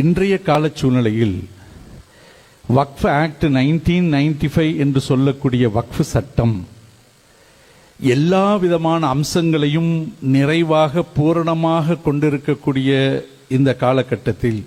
இன்றைய கால சூழ்நிலையில் Waqf act nineteen ninety five என்று சொல்லக்கூடிய வக்ஃப் சட்டம் எல்லா விதமான அம்சங்களையும் நிறைவாக பூரணமாக கொண்டிருக்கக்கூடிய இந்த காலகட்டத்தில்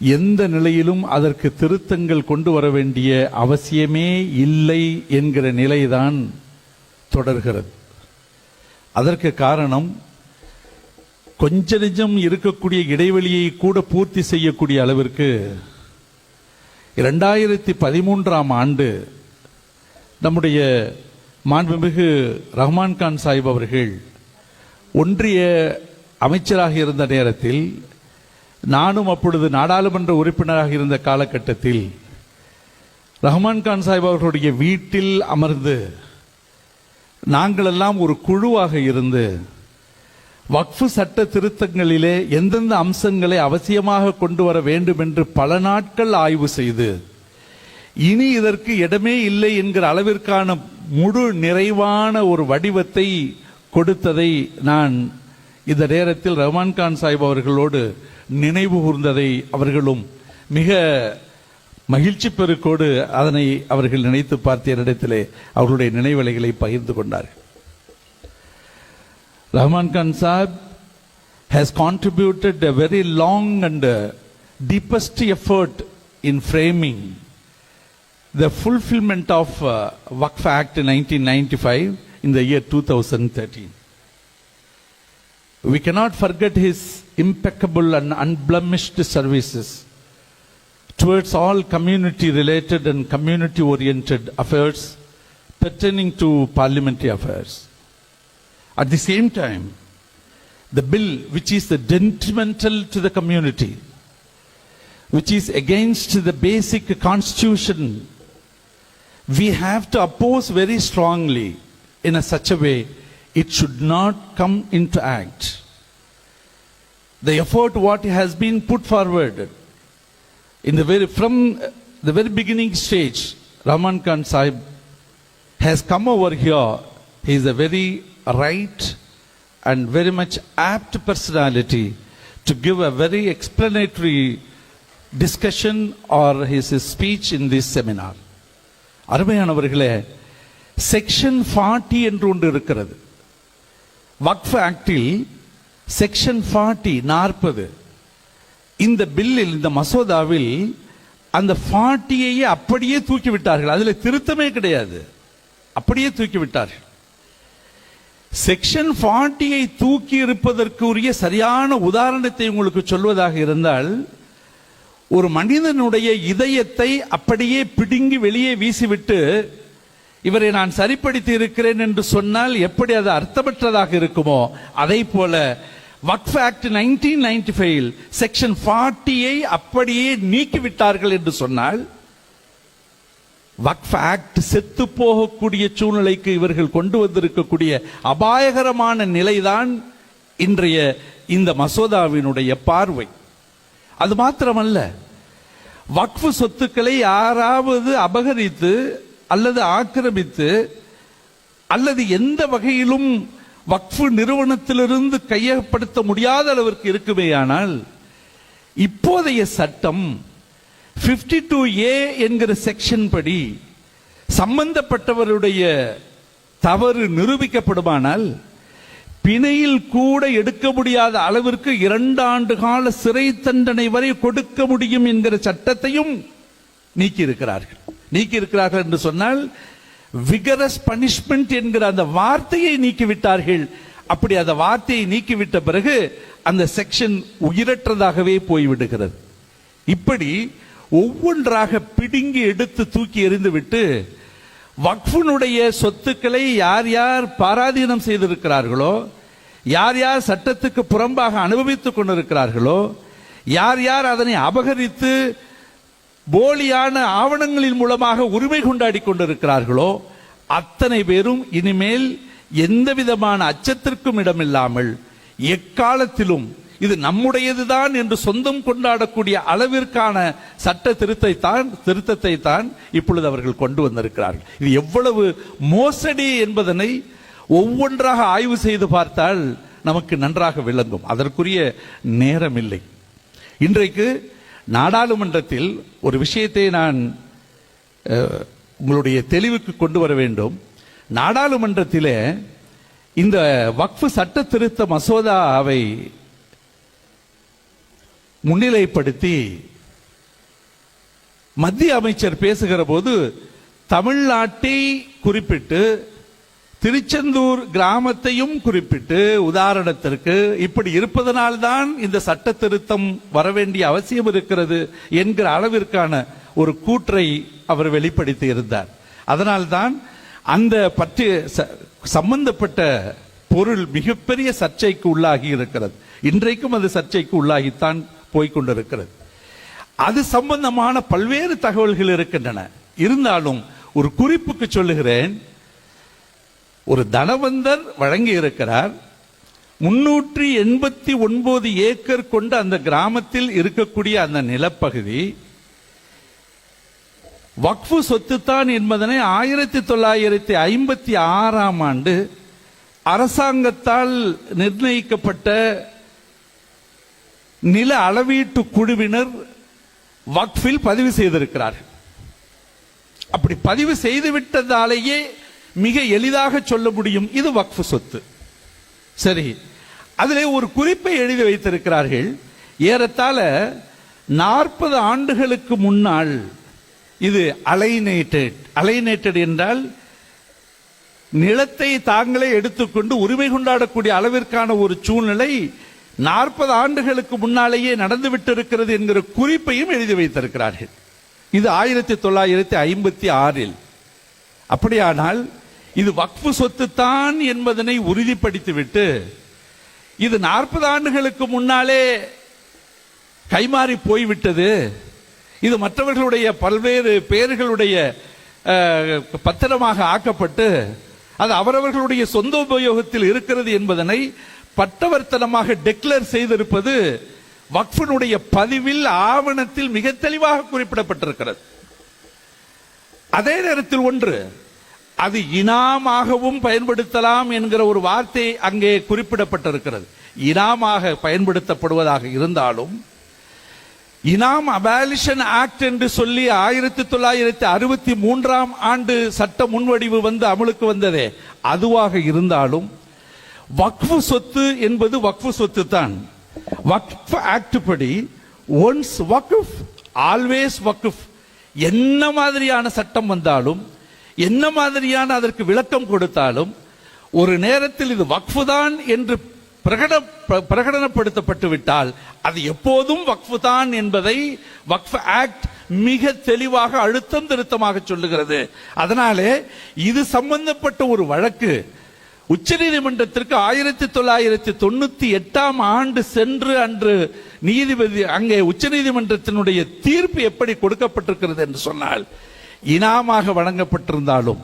எந்த நிலையிலும் அதற்கு திருத்தங்கள் கொண்டு வர வேண்டிய அவசியமே இல்லை என்கிற நிலைதான் தொடர்கிறது. அதற்கு காரணம் கொஞ்ச நெஞ்சம் இருக்கக்கூடிய இடைவெளியை கூட பூர்த்தி செய்யக்கூடிய அளவிற்கு இரண்டாயிரத்தி பதிமூன்றாம் ஆண்டு நம்முடைய மாண்புமிகு ரஹ்மான் கான் சாஹிப் அவர்கள் ஒன்றிய அமைச்சராக இருந்த நேரத்தில் நானும் அப்பொழுது நாடாளுமன்ற உறுப்பினராக இருந்த காலகட்டத்தில் ரஹ்மான் கான் சாஹிப் அவர்களுடைய வீட்டில் அமர்ந்து நாங்கள் எல்லாம் ஒரு குழுவாக இருந்து வக்ஃபு சட்ட திருத்தங்களிலே எந்தெந்த அம்சங்களை அவசியமாக கொண்டு வர வேண்டும் என்று பல நாட்கள் ஆய்வு செய்து இனி இதற்கு இடமே இல்லை என்கிற அளவிற்கான முழு நிறைவான ஒரு வடிவத்தை கொடுத்ததை நான் இந்த நேரத்தில் ரஹ்மான் கான் சாஹிப் அவர்களோடு நினைவு கூர்ந்ததை அவர்களும் மிக மகிழ்ச்சி பெருக்கோடு அதனை அவர்கள் நினைத்து பார்த்த இடத்திலே அவர்களுடைய நினைவலைகளை பகிர்ந்து கொண்டார்கள். Rahman Khan Saab has contributed a very long and uh, deepest effort in framing the fulfillment of uh, Waqf Act 1995 in the year 2013. We cannot forget his impeccable and unblemished services towards all community related and community oriented affairs pertaining to parliamentary affairs. At the same time, the bill which is detrimental to the community, which is against the basic constitution, we have to oppose very strongly in a such a way it should not come into act. The effort what has been put forward in the very from the very beginning stage, Rahman Khan Sahib has come over here. He is a very right and very much apt personality to give a very explanatory discussion or his speech in this seminar. அருமையானவர்களே section forty என்று ஒன்று இருக்கிறது. வக்ஃப் ஆக்டில் section forty நாற்பது. இந்த பில்லில் இந்த மசோதாவில் அந்த ஃபார்ட்டியையே அப்படியே தூக்கி விட்டார்கள் அதில் திருத்தமே கிடையாது. அப்படியே தூக்கி விட்டார்கள் செக்ஷன் ஃபார்ட்டியை தூக்கி இருப்பதற்குரிய சரியான உதாரணத்தை உங்களுக்கு சொல்வதாக இருந்தால் ஒரு மனிதனுடைய இதயத்தை அப்படியே பிடுங்கி வெளியே வீசிவிட்டு இவரை நான் சரிப்படுத்தி இருக்கிறேன் என்று சொன்னால் எப்படி அது அர்த்தமற்றதாக இருக்குமோ அதை போல Waqf act nineteen ninety five section ஃபார்ட்டியை அப்படியே நீக்கிவிட்டார்கள் என்று சொன்னால் வக்ஃப் ஆக்ட் செத்து போகக்கூடிய சூழ்நிலைக்கு இவர்கள் கொண்டு வந்திருக்கக்கூடிய அபாயகரமான நிலைதான் இன்றைய இந்த மசோதாவினுடைய பார்வை. அது மாத்திரமல்ல. வக்ஃபு சொத்துக்களை யாராவது அபகரித்து அல்லது ஆக்கிரமித்து அல்லது எந்த வகையிலும் வக்ஃபு நிறுவனத்திலிருந்து கையகப்படுத்த முடியாத அளவிற்கு இருக்குமேயானால் இப்போதைய சட்டம் 52 டூ ஏ என்கிற செக்ஷன் படி சம்பந்தப்பட்டவருடைய தவறு நிரூபிக்கப்படுமானால் பிணையில் கூட எடுக்க முடியாத அளவிற்கு இரண்டு ஆண்டு கால சிறை தண்டனை வரை கொடுக்க முடியும் என்கிற சட்டத்தையும் நீக்கியிருக்கிறார்கள். நீக்கியிருக்கிறார்கள் என்று சொன்னால் விகரஸ் பனிஷ்மெண்ட் என்கிற அந்த வார்த்தையை நீக்கிவிட்டார்கள். அப்படி அந்த வார்த்தையை நீக்கிவிட்ட பிறகு அந்த செக்ஷன் உயிரற்றதாகவே போய்விடுகிறது. இப்படி ஒவ்வொன்றாக பிடுங்கி எடுத்து தூக்கி எறிந்துவிட்டு வக்ஃபுனுடைய சொத்துக்களை யார் யார் பாராதீனம் செய்திருக்கிறார்களோ யார் யார் சட்டத்துக்கு புறம்பாக அனுபவித்துக் கொண்டிருக்கிறார்களோ யார் யார் அதனை அபகரித்து போலியான ஆவணங்களின் மூலமாக உரிமை கொண்டாடி கொண்டிருக்கிறார்களோ அத்தனை பேரும் இனிமேல் எந்த விதமான அச்சத்திற்கும் இடமில்லாமல் எக்காலத்திலும் இது நம்முடையதுதான் என்று சொந்தம் கொண்டாடக்கூடிய அளவிற்கான சட்ட திருத்தை தான் திருத்தத்தை தான் இப்பொழுது அவர்கள் கொண்டு வந்திருக்கிறார்கள். இது எவ்வளவு மோசடி என்பதனை ஒவ்வொன்றாக ஆய்வு செய்து பார்த்தால் நமக்கு நன்றாக விளங்கும். அதற்குரிய நேரம் இல்லை இன்றைக்கு நாடாளுமன்றத்தில் ஒரு விஷயத்தை நான் உங்களுடைய தெளிவுக்கு கொண்டு வர வேண்டும். நாடாளுமன்றத்திலே இந்த வக்ஃபு சட்ட திருத்த மசோதாவை முன்னிலைப்படுத்தி மத்திய அமைச்சர் பேசுகிற போது தமிழ்நாட்டை குறிப்பிட்டு திருச்செந்தூர் கிராமத்தையும் குறிப்பிட்டு உதாரணத்திற்கு இப்படி இருப்பதனால்தான் இந்த சட்ட திருத்தம் வரவேண்டிய அவசியம் இருக்கிறது என்கிற அளவிற்கான ஒரு கூற்றை அவர் வெளிப்படுத்தி இருந்தார். அதனால்தான் அந்த பற்றி ச- சம்பந்தப்பட்ட பொருள் மிகப்பெரிய சர்ச்சைக்கு உள்ளாகி இருக்கிறது. இன்றைக்கும் அது சர்ச்சைக்கு உள்ளாகித்தான் போய்கொண்டிருக்கிறது. அது சம்பந்தமான பல்வேறு தகவல்கள் இருக்கின்றன. இருந்தாலும் ஒரு குறிப்புக்கு சொல்லுகிறேன். ஒரு தனவந்தர் வழங்கி இருக்கிறார் முன்னூற்றி எண்பத்தி ஒன்பது ஏக்கர் கொண்ட அந்த கிராமத்தில் இருக்கக்கூடிய அந்த நிலப்பகுதி வக்ஃபு சொத்துத்தான் என்பதனை ஆயிரத்தி தொள்ளாயிரத்தி ஐம்பத்தி ஆறாம் ஆண்டு அரசாங்கத்தால் நிர்ணயிக்கப்பட்ட நில அளவீட்டு குழுவினர் வக்ஃபில் பதிவு செய்திருக்கிறார்கள். அப்படி பதிவு செய்து விட்டதாலேயே மிக எளிதாக சொல்ல முடியும் இது வக்ஃபு சொத்து. சரி அதில் ஒரு குறிப்பை எழுதி வைத்திருக்கிறார்கள். ஏறத்தாழ நாற்பது ஆண்டுகளுக்கு முன்னால் இது அலைனேட்டட் அலைனேட்டட் என்றால் நிலத்தை தாங்களே எடுத்துக்கொண்டு உரிமை கொண்டாடக்கூடிய அளவிற்கான ஒரு சூழ்நிலை நாற்பது ஆண்டுகளுக்கு முன்னாலேயே நடந்துவிட்டு இருக்கிறது என்கிற குறிப்பையும் எழுதி வைத்திருக்கிறார்கள். இது ஆயிரத்தி தொள்ளாயிரத்தி ஐம்பத்தி ஆறில். அப்படியானால் இது வக்ஃபு சொத்து தான் என்பதனை உறுதிப்படுத்திவிட்டு இது நாற்பது ஆண்டுகளுக்கு முன்னாலே கைமாறி போய்விட்டது. இது மற்றவர்களுடைய பல்வேறு பெயர்களுடைய பத்திரமாக ஆக்கப்பட்டு அது அவரவர்களுடைய சொந்த உபயோகத்தில் இருக்கிறது என்பதனை பட்டவர்த்தனமாக டெக்ளேர் செய்திருப்பது வக்ஃபனுடைய பதிவில் ஆவணத்தில் மிக தெளிவாக குறிப்பிடப்பட்டிருக்கிறது. அதே நேரத்தில் ஒன்று அது இனாமாகவும் பயன்படுத்தலாம் என்கிற ஒரு வார்த்தை அங்கே குறிப்பிடப்பட்டிருக்கிறது. இனாமாக பயன்படுத்தப்படுவதாக இருந்தாலும் இனாம் அபாலிஷன் ஆக்ட் என்று சொல்லி ஆயிரத்தி தொள்ளாயிரத்தி அறுபத்தி மூன்றாம் ஆண்டு சட்ட முன்வடிவு வந்து அமலுக்கு வந்ததே அதுவாக இருந்தாலும் வக்ஃபு சொத்து என்பது வக்ஃபு சொத்து தான் வக்ஃப் ஆக்ட் படி ஒன்ஸ் வக்ஃப் ஆல்வேஸ் வக்ஃப். என்ன மாதிரியான சட்டம் வந்தாலும் என்ன மாதிரியான அதற்கு விளக்கம் கொடுத்தாலும் ஒரு நேரத்தில் இது வக்ஃபு தான் என்று பிரகட பிரகடனப்படுத்தப்பட்டு விட்டால் அது எப்போதும் வக்ஃபு தான் என்பதை வக்ஃப் ஆக்ட் மிக தெளிவாக அழுத்தம் திருத்தமாக சொல்லுகிறது. அதனாலே இது சம்பந்தப்பட்ட ஒரு வழக்கு. உச்சநீதிமன்றத்திற்கு ஆயிரத்தி தொள்ளாயிரத்தி தொண்ணூத்தி எட்டாம் ஆண்டு சென்று அன்று நீதிபதி அங்கே உச்சநீதிமன்றத்தினுடைய தீர்ப்பு எப்படி கொடுக்கப்பட்டிருக்கிறது என்று சொன்னால் இனாமாக வழங்கப்பட்டிருந்தாலும்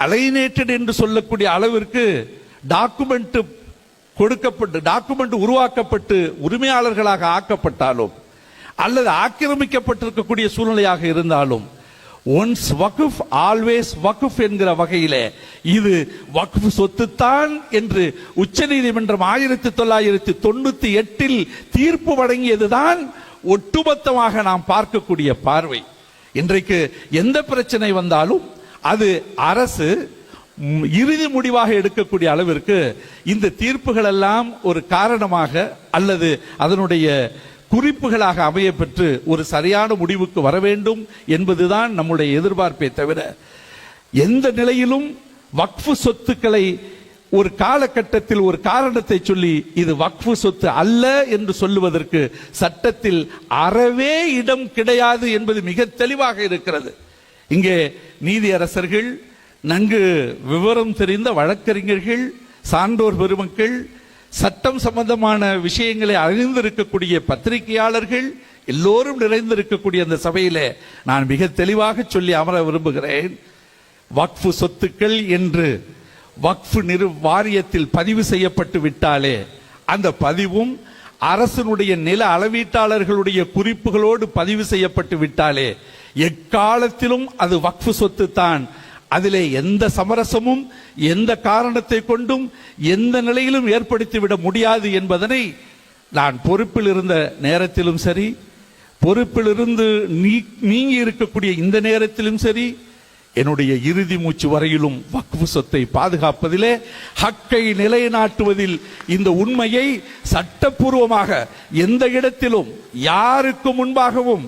அலைனேட்டட் என்று சொல்லக்கூடிய அளவிற்கு டாக்குமெண்ட் கொடுக்கப்பட்டு டாக்குமெண்ட் உருவாக்கப்பட்டு உரிமையாளர்களாக ஆக்கப்பட்டாலும் அல்லது ஆக்கிரமிக்கப்பட்டிருக்கக்கூடிய சூழ்நிலையாக இருந்தாலும் ஒன்ஸ் வகுஃப் ஆல்வேஸ் வகுஃப் என்கிற வகையிலே இது வகுஃப் சொத்துத்தான் என்று உச்ச நீதிமன்றம் ஆயிரத்தி தொள்ளாயிரத்தி தொண்ணூத்தி எட்டில் தீர்ப்பு வழங்கியதுதான் ஒட்டுமொத்தமாக நாம் பார்க்கக்கூடிய பார்வை. இன்றைக்கு எந்த பிரச்சனை வந்தாலும் அது அரசு இறுதி முடிவாக எடுக்கக்கூடிய அளவிற்கு இந்த தீர்ப்புகள் எல்லாம் ஒரு காரணமாக அல்லது அதனுடைய குறிப்புகளாக அமைய பெற்று ஒரு சரியான முடிவுக்கு வர வேண்டும் என்பதுதான் நம்முடைய எதிர்பார்ப்பே தவிர எந்த நிலையிலும் வக்ஃபு சொத்துக்களை ஒரு காலகட்டத்தில் ஒரு காரணத்தை சொல்லி இது வக்ஃபு சொத்து அல்ல என்று சொல்லுவதற்கு சட்டத்தில் அறவே இடம் கிடையாது என்பது மிக தெளிவாக இருக்கிறது. இங்கே நீதியரசர்கள் நன்கு விவரம் தெரிந்த வழக்கறிஞர்கள் சான்றோர் பெருமக்கள் சட்டம் சம்பந்தமான விஷயங்களை அறிந்திருக்கக்கூடிய பத்திரிகையாளர்கள் எல்லோரும் நிறைந்திருக்கக்கூடிய அந்த சபையிலே நான் மிக தெளிவாக சொல்லி அமர விரும்புகிறேன். வக்ஃபு சொத்துக்கள் என்று வக்ஃபு நிறு வாரியத்தில் பதிவு செய்யப்பட்டு விட்டாலே அந்த பதிவும் அரசனுடைய நில அளவீட்டாளர்களுடைய குறிப்புகளோடு பதிவு செய்யப்பட்டு விட்டாலே எக்காலத்திலும் அது வக்ஃபு சொத்து தான் அதிலே எந்த சமரசமும் எந்த காரணத்தை கொண்டும் எந்த நிலையிலும் ஏற்படுத்திவிட முடியாது என்பதனை நான் பொறுப்பில் இருந்த நேரத்திலும் சரி பொறுப்பிலிருந்து நீ நீங்கி இருக்கக்கூடிய இந்த நேரத்திலும் சரி என்னுடைய இறுதி மூச்சு வரையிலும் வக்ஃபு சொத்தை பாதுகாப்பதிலே ஹக்கை நிலைநாட்டுவதில் இந்த உண்மையை சட்டப்பூர்வமாக எந்த இடத்திலும் யாருக்கு முன்பாகவும்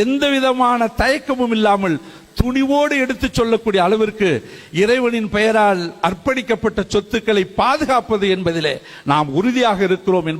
எந்த விதமான தயக்கமும் இல்லாமல் துணிவோடு எடுத்துச் சொல்லக்கூடிய அளவிற்கு இறைவனின் பெயரால் அர்ப்பணிக்கப்பட்ட சொத்துக்களை பாதுகாப்பது என்பதிலே நாம் உறுதியாக இருக்கிறோம் என்பது